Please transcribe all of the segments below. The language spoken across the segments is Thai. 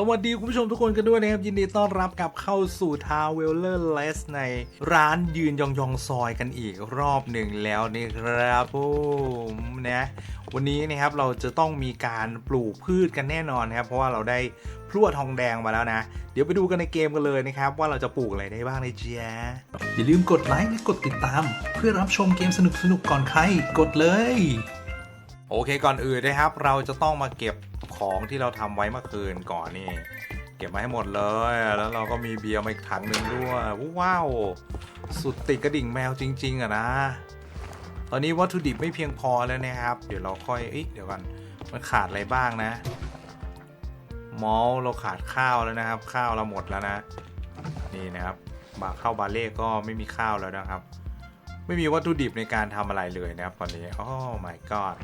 สวัสดีคุณผู้ชมทุกคนกันด้วยนะครับ ยินดีต้อนรับกลับเข้าสู่ทาวเวลเลอร์เลสในร้านยืนยองยองซอยกันอีกรอบหนึ่งแล้วนี่ครับผมนะวันนี้นะครับเราจะต้องมีการปลูกพืชกันแน่นอนครับ เพราะว่าเราได้พลั่วทองแดงมาแล้วนะ เดี๋ยวไปดูกันในเกมกันเลยนะครับ ว่าเราจะปลูกอะไรได้บ้างในเจียอย่าลืมกดไลค์และกดติดตาม เพื่อรับชมเกมสนุกๆก่อนใครกดเลย โอเคก่อนอื่นนะครับ เราจะต้องมาเก็บของที่เราทำไว้เมื่อคืนก่อนนี่ เก็บมาให้หมดเลย แล้วเราก็มีเบียร์มาอีกถังหนึ่งด้วยว้าวสุดติดกระดิ่งแมวจริง ๆอะนะ ตอนนี้วัตถุดิบไม่เพียงพอแล้วนะครับ เดี๋ยวเราค่อยเอ้ยเดี๋ยวกันมันขาดอะไรบ้างนะมอลเราขาดข้าวแล้วนะครับ ข้าวเราหมดแล้วนะ นี่นะครับบาข้าวบาเล่ก็ไม่มีข้าวแล้วนะครับ ไม่มีวัตถุดิบในการทำอะไรเลยนะครับตอนนี้โอ้ my god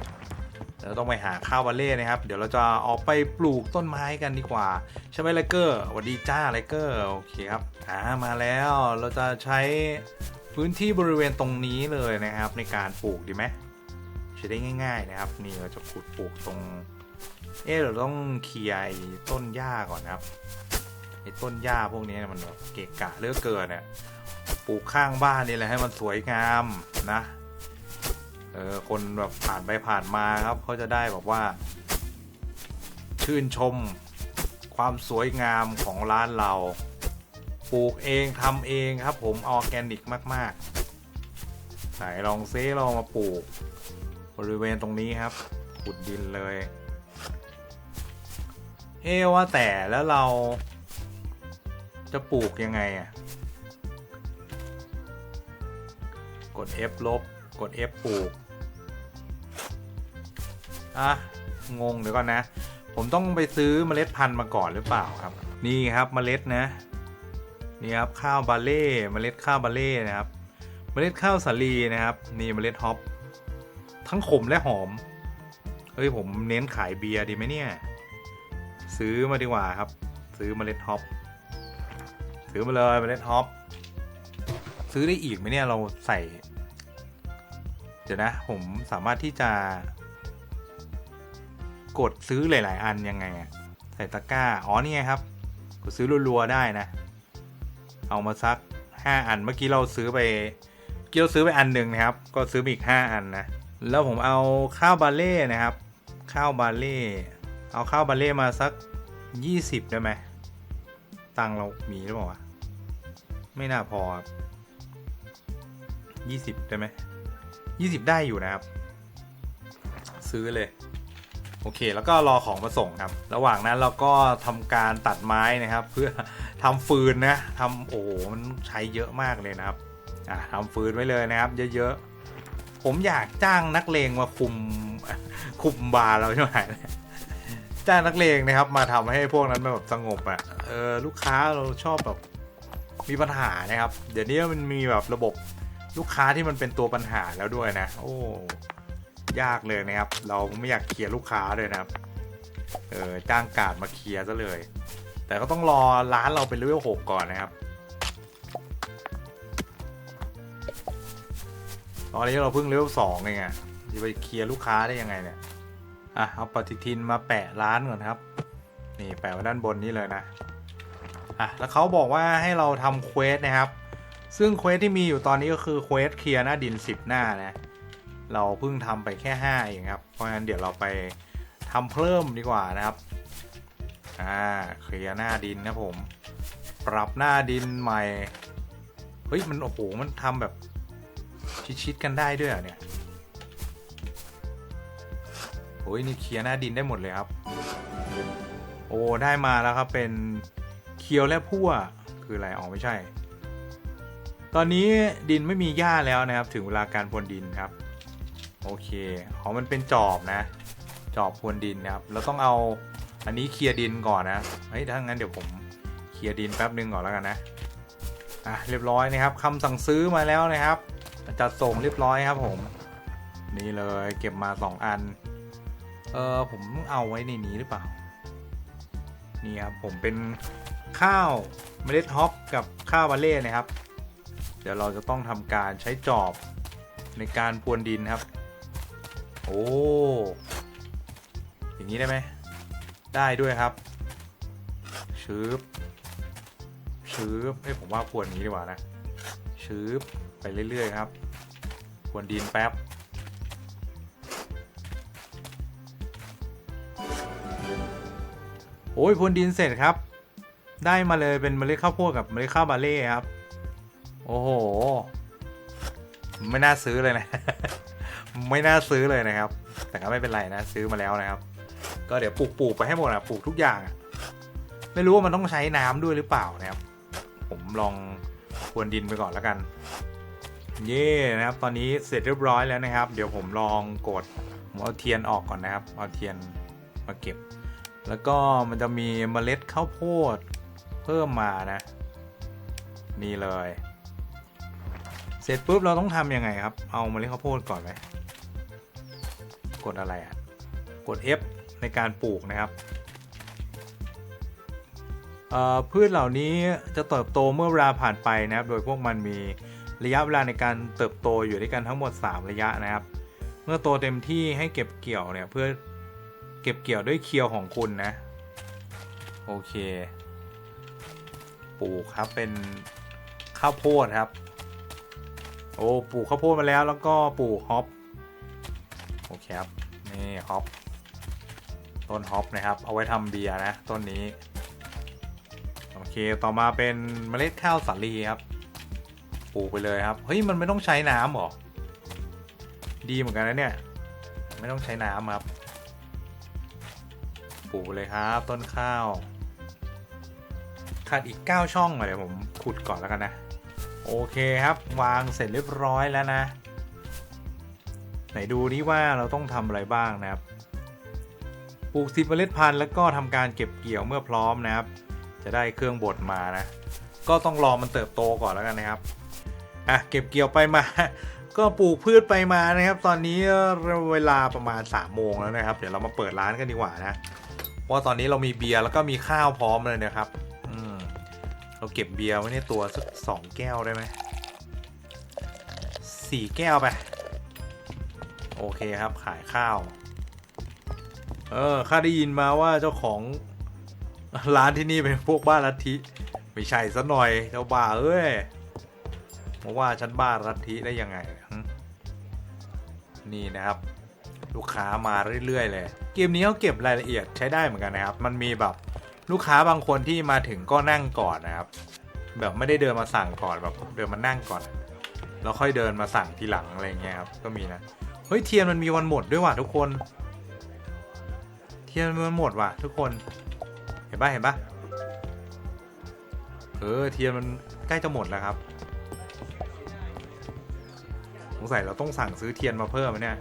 เราต้องไปหาข้าวบาเล่นะครับ เดี๋ยวเราจะออกไปปลูกต้นไม้กันดีกว่า ใช่ไหมไลเกอร์สวัสดีจ้าไลเกอร์โอเคครับอ่ามาแล้วเราจะใช้พื้นที่บริเวณตรงนี้เลยนะครับ ในการปลูกดีไหมใช้ได้ง่าย ๆนะครับ นี่เราจะขุดปลูกตรง เออเราต้องเคลียร์ต้นหญ้าก่อนนะครับไอ้ต้นหญ้าพวกนี้มันเกะกะเลือกเกินเนี่ยปลูกข้างบ้านนี่แหละให้มันสวยงามนะ เออคนแบบผ่านไปผ่านมาครับเขาจะได้แบบว่า ชื่นชมความสวยงามของร้านเรา ปลูกเองทำเองครับ ผมออแกนิกมากๆไหนลองเซลองมาปลูก บริเวณตรงนี้ครับขุดดินเลย เอะว่าแต่แล้วเราจะปลูกยังไงอะ กด F ลบ กด F ปลูก อะงงเดี๋ยวก่อนนะ ผมต้องไปซื้อเมล็ดพันธุ์มาก่อนหรือเปล่าครับ นี่ครับเมล็ดนะนี่ครับข้าวบาเล่เมล็ดข้าวบาเล่นะครับ เมล็ดข้าวสาลีนะครับนี่เมล็ดฮอปทั้งขมและหอมเฮ้ยผมเน้นขายเบียร์ดีไหมเนี่ย ซื้อมาดีกว่าครับ ซื้อเมล็ดฮอปซื้อมาเลยเมล็ดฮอปซื้อได้อีกไหมเนี่ยเราใส่ เดี๋ยวนะ ผมสามารถที่จะ กดซื้อหลาย ๆ อันยังไงอะใส่ตะกร้า อ๋อนี่ไงครับ กดซื้อรัว ๆ ได้นะ เอามาสัก 5 อัน เมื่อกี้เราซื้อไปเกี้เราซื้อไปอันหนึ่งนะครับ ก็ซื้ออีก 5 อันนะ แล้วผมเอาข้าวบาเล่นะครับ ข้าวบาเล่ เอาข้าวบาเล่มาสัก 20 ได้ไหม ตังเรามีหรือเปล่าไม่น่าพอครับ20ได้ไหม20ได้อยู่นะครับ ซื้อเลย โอเค แล้วก็รอของมาส่งครับ ระหว่างนั้นเราก็ทำการตัดไม้นะครับ เพื่อทำฟืนนะทำโอ้โหมันใช้เยอะมากเลยนะครับอะทำฟืนไว้เลยนะครับ เยอะๆ ผมอยากจ้างนักเลงมาคุมคุมบาร์เราใช่ไหมจ้างนักเลงนะครับ มาทำให้พวกนั้นแบบสงบอะ่ะเออลูกค้าเราชอบแบบมีปัญหานะครับ เดี๋ยวนี้มันมีแบบระบบลูกค้าที่มันเป็นตัวปัญหาแล้วด้วยนะ โอ้ ยากเลยนะครับ เราไม่อยากเคลียร์ลูกค้าเลยนะครับ เออจ้างการดมาเคลียร์ซะเลย แต่ก็ต้องรอร้านเราเป็นเลเวลหกก่อนนะครับ ตอนนี้เราเพิ่งเลเวลสองเองอะจะไปเคลียร์ลูกค้าได้ยังไงเนี่ย อะเอาปฏิทินมาแปะร้านก่อนครับ นี่แปะไว้ด้านบนนี้เลยนะ อะแล้วเขาบอกว่าให้เราทำเควสนะครับ ซึ่งเควสที่มีอยู่ตอนนี้ก็คือเควสเคลียร์หน้าดิน 10 หน้านะ เราเพิ่งทำไปแค่ 5 เองครับ เพราะฉะนั้นเดี๋ยวเราไปทำเพิ่มดีกว่านะครับ อ่าเคลียร์หน้าดินนะผม ปรับหน้าดินใหม่ เฮ้ย มันโอ้โห มันทำแบบชิดๆกันได้ด้วยเหรอเนี่ยโอ้ยนี่เคลียร์หน้าดินได้หมดเลยครับ โอ้ได้มาแล้วครับเป็นเคียวและพั่วคืออะไรอ๋อไม่ใช่ ตอนนี้ดินไม่มีหญ้าแล้วนะครับ ถึงเวลาการพรวนดินครับ โอเคอ๋อมันเป็นจอบนะ จอบพรวนดินนะครับเราต้องเอาอันนี้เคลียร์ดินก่อนนะเฮ้ยถ้างั้นเดี๋ยวผมเคลียร์ดินแป๊บนึงก่อนแล้วกันนะอะเรียบร้อยนะครับคำสั่งซื้อมาแล้วนะครับจัดส่งเรียบร้อยครับผม นี่เลยเก็บมา 2 อัน เออผมเอาไว้ในนี้หรือเปล่า นี่ครับผมเป็นข้าวเมล็ดฮอปกับข้าวบาเล่นะครับ เดี๋ยวเราจะต้องทำการใช้จอบในการพรวนดินครับ โอ้อย่างนี้ได้ไหมได้ด้วยครับชืบชืบเอ้ยผมว่าควรนี้ดีกว่านะชืบไปเรื่อยๆครับควรดินแป๊บโอ้ยพรวนดินเสร็จครับ ได้มาเลยเป็นเมล็ดข้าวโพดกับเมล็ดข้าวบาเล่ครับ โอ้โห ไม่น่าซื้อเลยนะ ไม่น่าซื้อเลยนะครับ แต่ก็ไม่เป็นไรนะซื้อมาแล้วนะครับ ก็เดี๋ยวปลูกปลูกไปให้หมดอะปลูกทุกอย่างอะไม่รู้ว่ามันต้องใช้น้ำด้วยหรือเปล่านะครับ ผมลองพรวนดินไปก่อนแล้วกัน เย่นะครับ ตอนนี้เสร็จเรียบร้อยแล้วนะครับ เดี๋ยวผมลองกดผมเอาเทียนออกก่อนนะครับ เอาเทียนมาเก็บ แล้วก็มันจะมีเมล็ดข้าวโพดเพิ่มมานะ นี่เลย เสร็จปุ๊บเราต้องทำยังไงครับ เอาเมล็ดข้าวโพดก่อนไหม กดอะไรอะ กด F ในการปลูกนะครับพืชเหล่านี้จะเติบโตเมื่อเวลาผ่านไปนะครับ โดยพวกมันมีระยะเวลาในการเติบโตอยู่ด้วยกันทั้งหมด 3 ระยะนะครับ เมื่อโตเต็มที่ให้เก็บเกี่ยวเนี่ยเพื่อเก็บเกี่ยวด้วยเคียวของคุณนะ โอเค ปลูกครับเป็นข้าวโพดครับ โอ้ปลูกข้าวโพดมาแล้วแล้วก็ปลูกฮอป ครับนี่ฮอปต้นฮอปนะครับ เอาไว้ทำเบียร์นะ ต้นนี้ โอเคต่อมาเป็นเมล็ดข้าวสาลีครับปลูกไปเลยครับ เฮ้ย มันไม่ต้องใช้น้ำหรอ ดีเหมือนกันนะเนี่ย ไม่ต้องใช้น้ำครับ ปลูกเลยครับ ต้นข้าว ขาดอีก 9 ช่องเดี๋ยวผมขุดก่อนแล้วกันนะ โอเคครับ วางเสร็จเรียบร้อยแล้วนะ ไหนดูนี่ว่าเราต้องทำอะไรบ้างนะครับ ปลูกสิบเมล็ดพันธุ์แล้วก็ทำการเก็บเกี่ยวเมื่อพร้อมนะครับ จะได้เครื่องบดมานะ ก็ต้องรอมันเติบโตก่อนแล้วกันนะครับ อะเก็บเกี่ยวไปมา ก็ปลูกพืชไปมานะครับ ตอนนี้เวลาประมาณ3ามโมงแล้วนะครับ เดี๋ยวเรามาเปิดร้านกันดีกว่านะเพราะว่าตอนนี้เรามีเบียร์แล้วก็มีข้าวพร้อมเลยนะครับ อืมเราเก็บเบียร์ไว้ในตัวสักสองแก้วได้ไหมสี่แก้วไป โอเคครับขายข้าว เออข้าได้ยินมาว่าเจ้าของร้านที่นี่เป็นพวกบ้าลัทธิไม่ใช่ซะหน่อยเจ้าบ้าเอ้ยมาว่าฉันบ้าลัทธิได้ยังไงนี่นะครับ ลูกค้ามาเรื่อยๆเลย เกมนี้เขาเก็บรายละเอียดใช้ได้เหมือนกันนะครับ มันมีแบบลูกค้าบางคนที่มาถึงก็นั่งก่อนนะครับ แบบไม่ได้เดินมาสั่งก่อนแบบเดินมานั่งก่อน แล้วค่อยเดินมาสั่งทีหลังอะไรเงี้ยครับก็มีนะ เฮ้ยเทียนมันมีวันหมดด้วยว่ะทุกคน เทียนมันหมดว่ะ ทุกคน เห็นปะเห็นปะเออเทียนมันใกล้จะหมดแล้วครับสงสัยเราต้องสั่งซื้อเทียนมาเพิ่มอะเนี่ย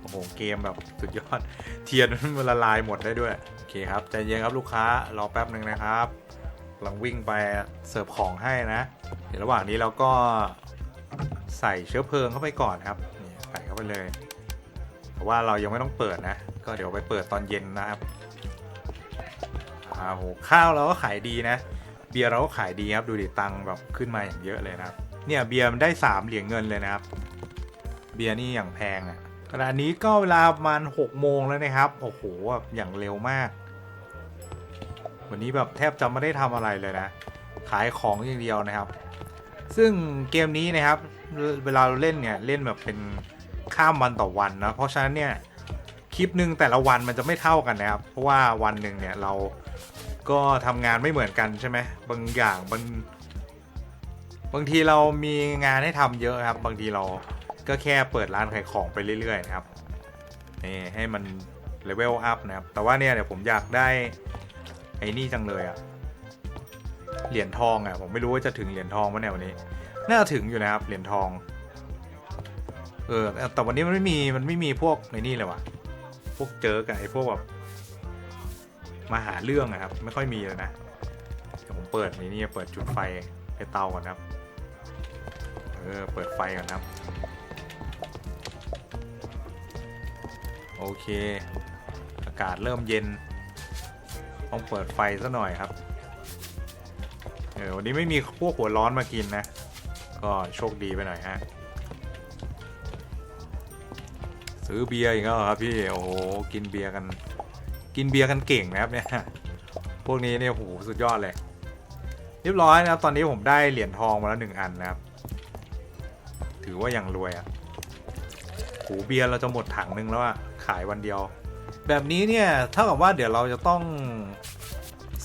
โอ้โหเกมแบบสุดยอด เทียนมันละลายหมดได้ด้วยโอเคครับใจเย็นครับลูกค้ารอแป๊บหนึ่งนะครับกำลังวิ่งไปเสิร์ฟของให้นะ เดี๋ยวระหว่างนี้เราก็ใส่เชื้อเพลิงเข้าไปก่อนครับ ไปเลย แต่ว่าเรายังไม่ต้องเปิดนะ ก็เดี๋ยวไปเปิดตอนเย็นนะครับอ่าโหข้าวเราก็ขายดีนะ เบียร์เราก็ขายดีครับ ดูดิตังค์แบบขึ้นมาอย่างเยอะเลยนะครับ เนี่ยเบียร์มันได้3เหรียญเงินเลยนะครับ เบียร์นี่อย่างแพงอะ่ะขณะนี้ก็เวลาประมาณ6โมงแล้วนะครับ โอ้โหแบบอย่างเร็วมาก วันนี้แบบแทบจะไม่ได้ทำอะไรเลยนะ ขายของอย่างเดียวนะครับ ซึ่งเกมนี้นะครับ เวลาเราเล่นเนี่ย เล่นแบบเป็น ข้ามวันต่อวันนะเพราะฉะนั้นเนี่ยคลิปหนึ่งแต่ละวันมันจะไม่เท่ากันนะครับ เพราะว่าวันหนึ่งเนี่ยเราก็ทำงานไม่เหมือนกันใช่ไหมบางอย่างบางบางทีเรามีงานให้ทำเยอะครับ บางทีเราก็แค่เปิดร้านขายของไปเรื่อยๆนะครับนี่ให้มันเลเวลอัพนะครับ แต่ว่าเนี่ยเดี๋ยวผมอยากได้ไอ้นี่จังเลยอะเหรียญทองอะผมไม่รู้ว่าจะถึงเหรียญทองไหมเนี่ยวันนี้ น่าจะถึงอยู่นะครับเหรียญทอง เออแต่วันนี้มันไม่มีมันไม่มีพวกในนี่เลยว่ะพวกเจอกับไอ้พวกแบบมาหาเรื่องอะครับ ไม่ค่อยมีเลยนะเดี๋ยวผมเปิดในนี่เปิดจุดไฟในเตาก่อนครับ เออเปิดไฟก่อนครับ โอเค อากาศเริ่มเย็น ต้องเปิดไฟซะหน่อยครับ เออวันนี้ไม่มีพวกหัวร้อนมากินนะ ก็โชคดีไปหน่อยฮะ ซื้อเบียร์อีกแล้วครับพี่โอ้โหกินเบียร์กัน กินเบียร์กันเก่งนะครับเนี่ยพวกนี้เนี่ยโหสุดยอดเลย เรียบร้อยนะครับ ตอนนี้ผมได้เหรียญทองมาแล้วหนึ่งอันนะครับ ถือว่ายังรวยอะ่ะหูเบียร์เราจะหมดถังหนึงแล้วอะขายวันเดียว แบบนี้เนี่ยเท่ากับว่าเดี๋ยวเราจะต้อง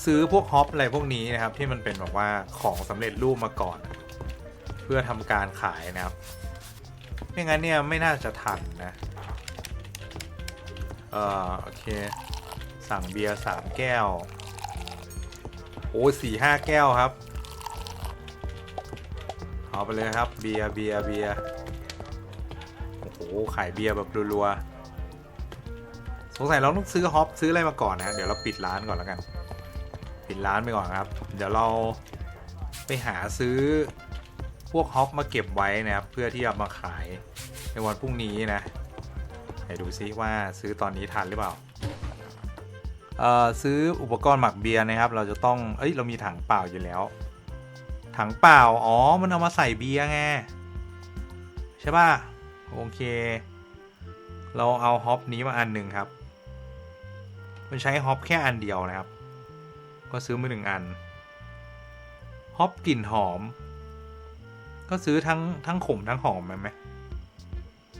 ซื้อพวกฮอปอะไรพวกนี้นะครับ ที่มันเป็นแบบว่าของสำเร็จรูปมาก่อน เพื่อทำการขายนะครับ ไม่งั้นเนี่ยไม่น่าจะทันนะเออโอเค สั่งเบียร์สามแก้ว โอ้สี่ห้าแก้วครับ เอาไปเลยครับเบียร์เบียร์เบียร์โอ้โหขายเบียร์แบบรัวๆสงสัยเราต้องซื้อฮอปซื้ออะไรมาก่อนนะเดี๋ยวเราปิดร้านก่อนแล้วกัน ปิดร้านไปก่อนครับ เดี๋ยวเราไปหาซื้อ พวกฮอปมาเก็บไว้นะครับ เพื่อที่จะมาขายในวันพรุ่งนี้นะไหนดูซิว่าซื้อตอนนี้ทันหรือเปล่าเอ่อซื้ออุปกรณ์หมักเบียร์นะครับ เราจะต้อง เอ้ย เรามีถังเปล่าอยู่แล้ว ถังเปล่า อ๋อ มันเอามาใส่เบียร์ไง ใช่ป่ะ โอเค เราเอาฮอปนี้มาอันหนึ่งครับ มันใช้ฮอปแค่อันเดียวนะครับ ก็ซื้อมาหนึ่งอัน ฮอปกลิ่นหอม ก็ซื้อทั้งทั้งขมทั้งหอมไหม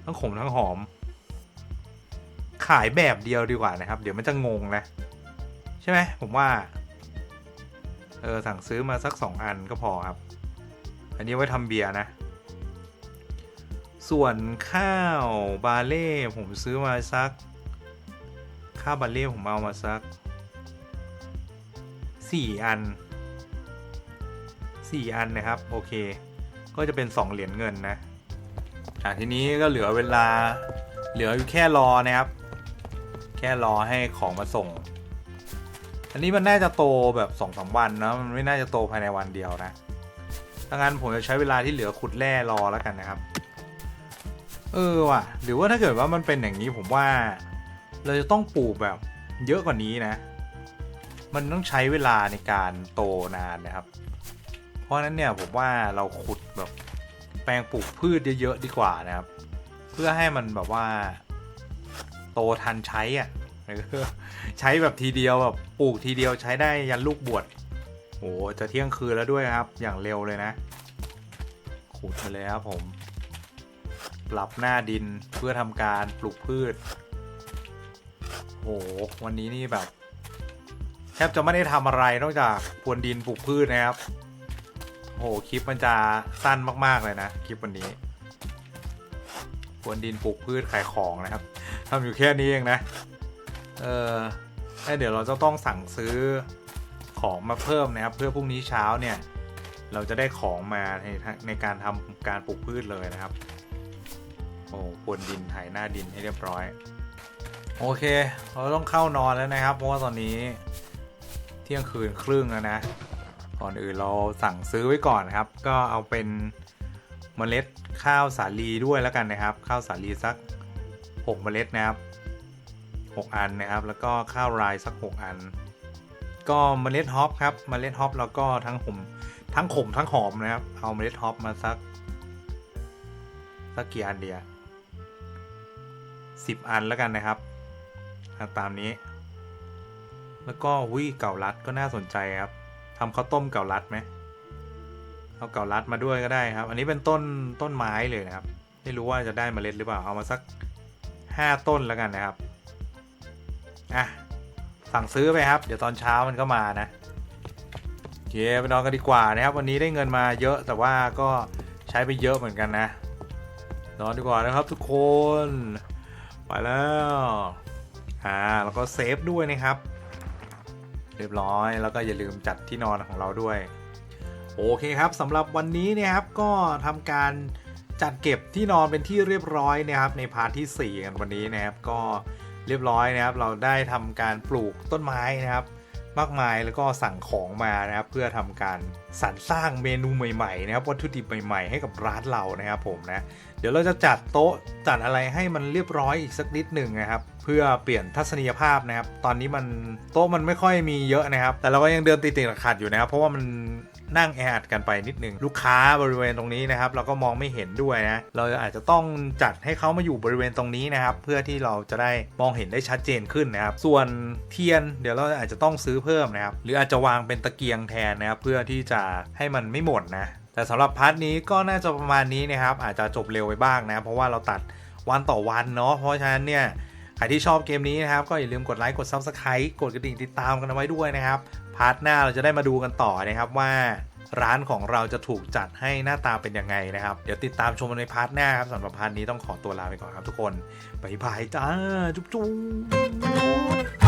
ทั้งขมทั้งหอม ขายแบบเดียวดีกว่านะครับ เดี๋ยวมันจะงงนะใช่ไหมผมว่า เออสั่งซื้อมาสักสองอันก็พอครับ อันนี้ไว้ทำเบียร์นะ ส่วนข้าวบาเล่ผมซื้อมาสัก ข้าวบาเล่ผมเอามาสักสี่อันสี่อันนะครับ โอเค ก็จะเป็นสองเหรียญเงินนะอะทีนี้ก็เหลือเวลาเหลืออยู่แค่รอนะครับ แค่รอให้ของมาส่ง อันนี้มันน่าจะโตแบบสองสามวันนะมันไม่น่าจะโตภายในวันเดียวนะดังนั้นผมจะใช้เวลาที่เหลือขุดแร่รอแล้วกันนะครับ เออว่ะ หรือว่าถ้าเกิดว่ามันเป็นอย่างนี้ผมว่า เราจะต้องปลูกแบบเยอะกว่านี้นะ มันต้องใช้เวลาในการโตนานนะครับ ราะนั้นเนี่ยผมว่าเราขุดแบบแปลงปลูกพืชเยอะๆดีกว่านะครับ เพื่อให้มันแบบว่า โตทันใช้อะใช้แบบทีเดียวแบบปลูกทีเดียวใช้ได้ยันลูกบวชโอ้จะเที่ยงคืนแล้วด้วยครับ อย่างเร็วเลยนะ ขุดไปเลยครับผม ปรับหน้าดินเพื่อทำการปลูกพืชโอ้วันนี้นี่แบบ แทบจะไม่ได้ทำอะไรนอกจากพรวนดินปลูกพืชนะครับ โอ้คลิปมันจะสั้นมาก ๆ เลยนะ คลิปวันนี้พรวนดินปลูกพืชขายของนะครับทำอยู่แค่นี้เองนะ เออแล้วเดี๋ยวเราจะต้องสั่งซื้อของมาเพิ่มนะครับ เพื่อพรุ่งนี้เช้าเนี่ย เราจะได้ของมาในในการทำการปลูกพืชเลยนะครับ โอ้พรวนดินไถหน้าดินให้เรียบร้อย โอเค เราต้องเข้านอนแล้วนะครับ เพราะว่าตอนนี้เที่ยงคืนครึ่งแล้วนะ ก่อนอื่นเราสั่งซื้อไว้ก่อนนะครับ ก็เอาเป็นเมล็ดข้าวสาลีด้วยแล้วกันนะครับ ข้าวสาลีสัก 6 เมล็ดนะครับ 6 อันนะครับ แล้วก็ข้าวไรสัก 6 อัน ก็เมล็ดฮอปครับเมล็ดฮอปแล้วก็ทั้งขมทั้งขมทั้งหอมนะครับ เอาเมล็ดฮอปมาสักสักกี่อันเดียวสิบอันแล้วกันนะครับตามนี้ แล้วก็วิเก่าลัดก็น่าสนใจครับ ทำข้าวต้มเก่าลัดไหมเอาเก่าลัดมาด้วยก็ได้ครับ อันนี้เป็นต้นต้นไม้เลยนะครับ ไม่รู้ว่าจะได้เมล็ดหรือเปล่า เอามาสักห้าต้นแล้วกันนะครับ อะ สั่งซื้อไปครับ เดี๋ยวตอนเช้ามันก็มานะโอเคไปนอนกันดีกว่านะครับ วันนี้ได้เงินมาเยอะแต่ว่าก็ใช้ไปเยอะเหมือนกันนะ นอนดีกว่านะครับทุกคน ไปแล้ว อ่า แล้วก็เซฟด้วยนะครับ เรียบร้อยแล้วก็อย่าลืมจัดที่นอนของเราด้วย โอเคครับสำหรับวันนี้เนี่ยครับก็ทำการจัดเก็บที่นอนเป็นที่เรียบร้อยนะครับในพาร์ทที่4กันวันนี้นะครับก็เรียบร้อยนะครับ เราได้ทำการปลูกต้นไม้นะครับ มากมายแล้วก็สั่งของมานะครับ เพื่อทำการสรรสร้างเมนูใหม่ๆนะครับวัตถุดิบใหม่ๆ ให้กับร้านเรานะครับผมนะ เดี๋ยวเราจะจัดโต๊ะจัดอะไรให้มันเรียบร้อยอีกสักนิดหนึ่งนะครับ เพื่อเปลี่ยนทัศนียภาพนะครับ ตอนนี้มันโต๊ะมันไม่ค่อยมีเยอะนะครับ แต่เราก็ยังเดินติดๆขัดอยู่นะครับ เพราะว่ามันนั่งแออัดกันไปนิดนึงลูกค้าบริเวณตรงนี้นะครับ เราก็มองไม่เห็นด้วยนะ เราอาจจะต้องจัดให้เขามาอยู่บริเวณตรงนี้นะครับ เพื่อที่เราจะได้มองเห็นได้ชัดเจนขึ้นนะครับ ส่วนเทียนเดี๋ยวเราอาจจะต้องซื้อเพิ่มนะครับ หรืออาจจะวางเป็นตะเกียงแทนนะครับ เพื่อที่จะให้มันไม่หมดนะ แต่สำหรับพาร์ทนี้ก็น่าจะประมาณนี้นะครับ อาจจะจบเร็วไปบ้างนะ เพราะว่าเราตัดวันต่อวันเนาะ เพราะฉะนั้นเนี่ย ใครที่ชอบเกมนี้นะครับ ก็อย่าลืมกดไลค์ กด Subscribe กดกระดิ่งติดตามกันเอาไว้ด้วยนะครับ พาร์ทหน้าเราจะได้มาดูกันต่อนะครับว่าร้านของเราจะถูกจัดให้หน้าตาเป็นยังไงนะครับ เดี๋ยวติดตามชมกันในพาร์ทหน้าครับสำหรับพาร์ทนี้ต้องขอตัวลาไปก่อนครับทุกคน บ๊ายบายจ้า จุ๊บจุ๊บ